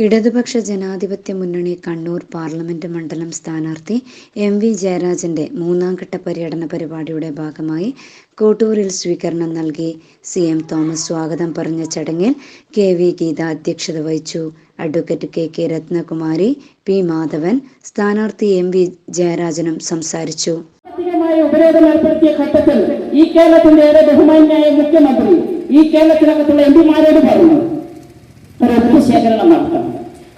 ഇടതുപക്ഷ ജനാധിപത്യ മുന്നണി കണ്ണൂർ പാർലമെന്റ് മണ്ഡലം സ്ഥാനാർത്ഥി എം വി ജയരാജന്റെ മൂന്നാംഘട്ട പര്യടന പരിപാടിയുടെ ഭാഗമായി കോട്ടൂരിൽ സ്വീകരണം നൽകി സി എം തോമസ് സ്വാഗതം പറഞ്ഞ ചടങ്ങിൽ കെ വി ഗീത അധ്യക്ഷത വഹിച്ചു. Advocate K K Ratnakumari P Madhavan സ്ഥാനാർത്ഥി എം വി ജയരാജനും സംസാരിച്ചു. ഈ കേരളത്തിന്റെ ഏറെ ബഹുമാന്യായ മുഖ്യമന്ത്രി ഈ കേരളത്തിനകത്തുള്ള എം പറഞ്ഞു ഒത്തുശേഖരണം നടത്തണം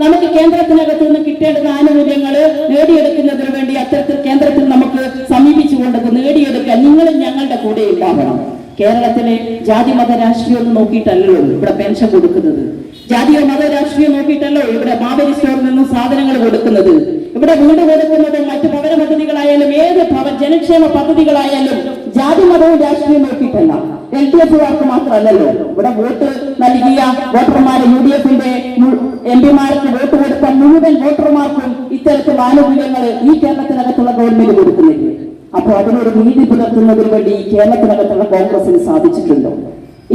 നമുക്ക് കേന്ദ്രത്തിനകത്ത് നിന്ന് കിട്ടേണ്ടുന്ന ആനുകൂല്യങ്ങൾ നേടിയെടുക്കുന്നതിന് വേണ്ടി അത്തരത്തിൽ കേന്ദ്രത്തിൽ നമുക്ക് സമീപിച്ചുകൊണ്ട് നേടിയെടുക്കാൻ നിങ്ങളും ഞങ്ങളുടെ കൂടെ ഉണ്ടാവണം. കേരളത്തിലെ ജാതി മത രാഷ്ട്രീയം ഒന്നും നോക്കിയിട്ടല്ലോ ഇവിടെ പെൻഷൻ കൊടുക്കുന്നത്. ജാതിയോ മത രാഷ്ട്രീയം നോക്കിയിട്ടല്ലോ ഇവിടെ മാവേലി സ്റ്റോറിൽ നിന്നും സാധനങ്ങൾ കൊടുക്കുന്നത്. ഇവിടെ വീട് കൊടുക്കുന്നതും മറ്റ് ഭവന പദ്ധതികളായാലും ഏത് ഭവ ജനക്ഷേമ പദ്ധതികളായാലും രാഷ്ട്രീയം നോക്കിയിട്ടല്ല എൽ ഡി എഫുകാർക്ക് മാത്രമല്ലല്ലോ. ഇവിടെ വോട്ട് നൽകിയ വോട്ടർമാരെ യു ഡി എഫിന്റെ എം പിമാർക്ക് വോട്ട് കൊടുത്ത മുഴുവൻ വോട്ടർമാർക്കും ഇത്തരത്തിൽ ആനുകൂല്യങ്ങൾ ഈ കേരളത്തിനകത്തുള്ള ഗവൺമെന്റ് കൊടുക്കുന്നില്ല. അപ്പോൾ അതിനൊരു നീതി പുലർത്തുന്നതിന് വേണ്ടി ഈ കേരളത്തിനകത്തുള്ള കോൺഗ്രസിന് സാധിച്ചിട്ടുണ്ടോ?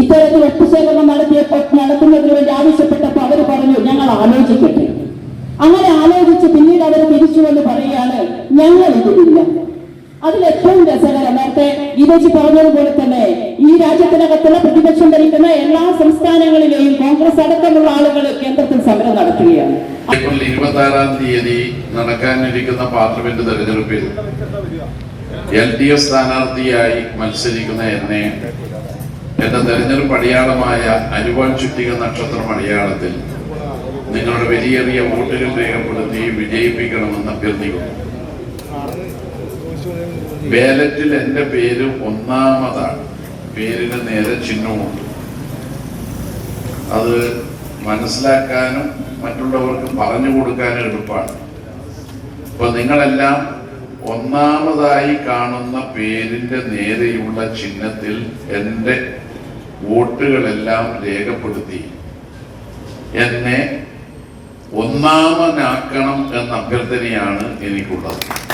ഇത്തരത്തിൽ ഒത്തുശേഖരണം നടത്തിയപ്പോൾ നടത്തുന്നതിന് വേണ്ടി ആവശ്യപ്പെട്ടപ്പോൾ അവർ പറഞ്ഞു ഞങ്ങൾ ആലോചിക്കട്ടെ. അങ്ങനെ ആലോചിച്ച് പിന്നീട് അവർ തിരിച്ചു എന്ന് പറയുകയാണ് ഞങ്ങൾ ഇതിലില്ല. അതിൽ ഏറ്റവും രസകരം നേരത്തെ പറഞ്ഞതുപോലെ തന്നെ ഈ രാജ്യത്തിനകത്തുള്ള പ്രതിപക്ഷം ഭരിക്കുന്ന എല്ലാ സംസ്ഥാനങ്ങളിലെയും കോൺഗ്രസ് അടക്കമുള്ള ആളുകൾ കേന്ദ്രത്തിൽ സമരം നടത്തുകയാണ്. ഏപ്രിൽ ഇരുപത്തി ആറാം തീയതി നടക്കാനിരിക്കുന്ന പാർലമെന്റ് തെരഞ്ഞെടുപ്പിൽ എൽ ഡി എഫ് സ്ഥാനാർത്ഥിയായി മത്സരിക്കുന്ന എന്നെ എന്റെ തെരഞ്ഞെടുപ്പ് അടയാളമായ അരുവാൻ ചുറ്റിക നക്ഷത്രം അടയാളത്തിൽ നിങ്ങളുടെ വലിയ വോട്ടുകൾ രേഖപ്പെടുത്തി വിജയിപ്പിക്കണമെന്ന് അഭ്യർത്ഥിക്കുന്നു. ബാലറ്റിൽ എന്റെ പേര് ഒന്നാമതാണ്. പേരിന് നേരെ ചിഹ്നമുണ്ട്. അത് മനസ്സിലാക്കാനും മറ്റുള്ളവർക്ക് പറഞ്ഞു കൊടുക്കാനും എളുപ്പമാണ്. അപ്പൊ നിങ്ങളെല്ലാം ഒന്നാമതായി കാണുന്ന പേരിന്റെ നേരെയുള്ള ചിഹ്നത്തിൽ എന്റെ വോട്ടുകളെല്ലാം രേഖപ്പെടുത്തി. എന്നെ ഒന്നാമനാക്കണം എന്ന അഭ്യർത്ഥനയാണ് എനിക്കുള്ളത്.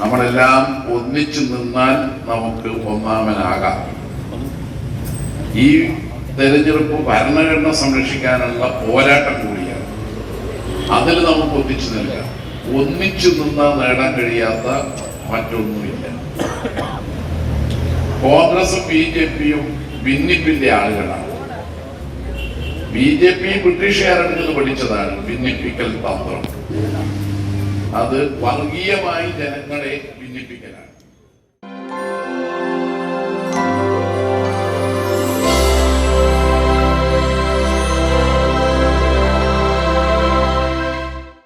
നമ്മളെല്ലാം ഒന്നിച്ചു നിന്നാൽ നമുക്ക് ഒന്നാമനാകാം. ഈ തെരഞ്ഞെടുപ്പ് ഭരണഘടന സംരക്ഷിക്കാനുള്ള പോരാട്ടം കൂടിയാണ്. അതിൽ നമുക്ക് ഒന്നിച്ചു നിൽക്കാം. ഒന്നിച്ചു നിന്നാൽ നേടാൻ കഴിയാത്ത മറ്റൊന്നുമില്ല. കോൺഗ്രസും ബി ജെ പിയും ഭിന്നിപ്പിന്റെ ആളുകളാണ്. ബി ജെ പി ബ്രിട്ടീഷുകാരുടെ പഠിച്ചതാണ് ഭിന്നിപ്പിക്കൽ തന്ത്രം. അത് വർഗീയമായി ജനങ്ങളെ ഭിന്നിപ്പിക്കലാണ്.